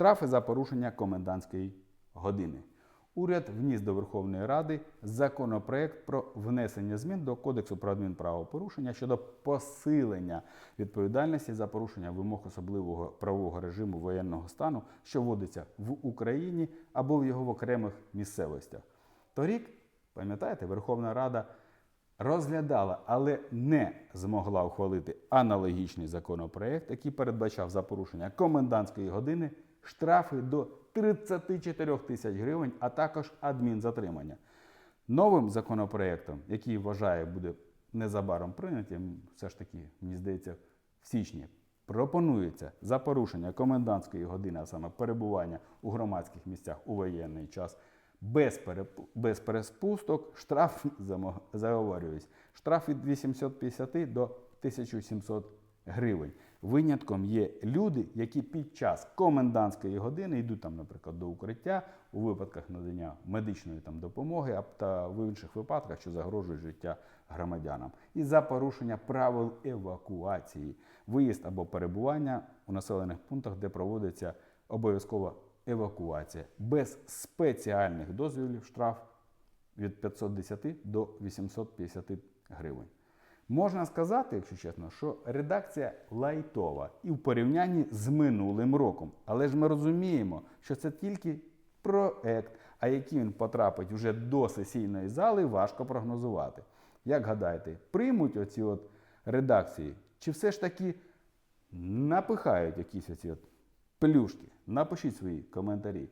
Штрафи за порушення комендантської години. Уряд вніс до Верховної Ради законопроект про внесення змін до Кодексу про адмінправопорушення щодо посилення відповідальності за порушення вимог особливого правового режиму воєнного стану, що вводиться в Україні або в його в окремих місцевостях. Торік, пам'ятаєте, Верховна Рада розглядала, але не змогла ухвалити аналогічний законопроект, який передбачав за порушення комендантської години штрафи до 34 тисяч гривень, а також адмінзатримання. Новим законопроектом, який вважає буде незабаром прийнятим, все ж таки, мені здається, в січні, пропонується за порушення комендантської години, а саме перебування у громадських місцях у воєнний час, без, переп- без переспусток, штраф заговорююсь, штраф від 850 до 1700 гривень. Винятком є люди, які під час комендантської години йдуть там, наприклад, до укриття у випадках надання медичної там допомоги та в інших випадках, що загрожують життя громадянам, і за порушення правил евакуації, виїзд або перебування у населених пунктах, де проводиться обов'язкова евакуація, без спеціальних дозволів штраф від 510 до 850 гривень. Можна сказати, якщо чесно, що редакція лайтова і в порівнянні з минулим роком. Але ж ми розуміємо, що це тільки проект, а який він потрапить вже до сесійної зали, важко прогнозувати. Як гадаєте, приймуть оці от редакції, чи все ж таки напихають якісь оці от плюшки? Напишіть свої коментарі.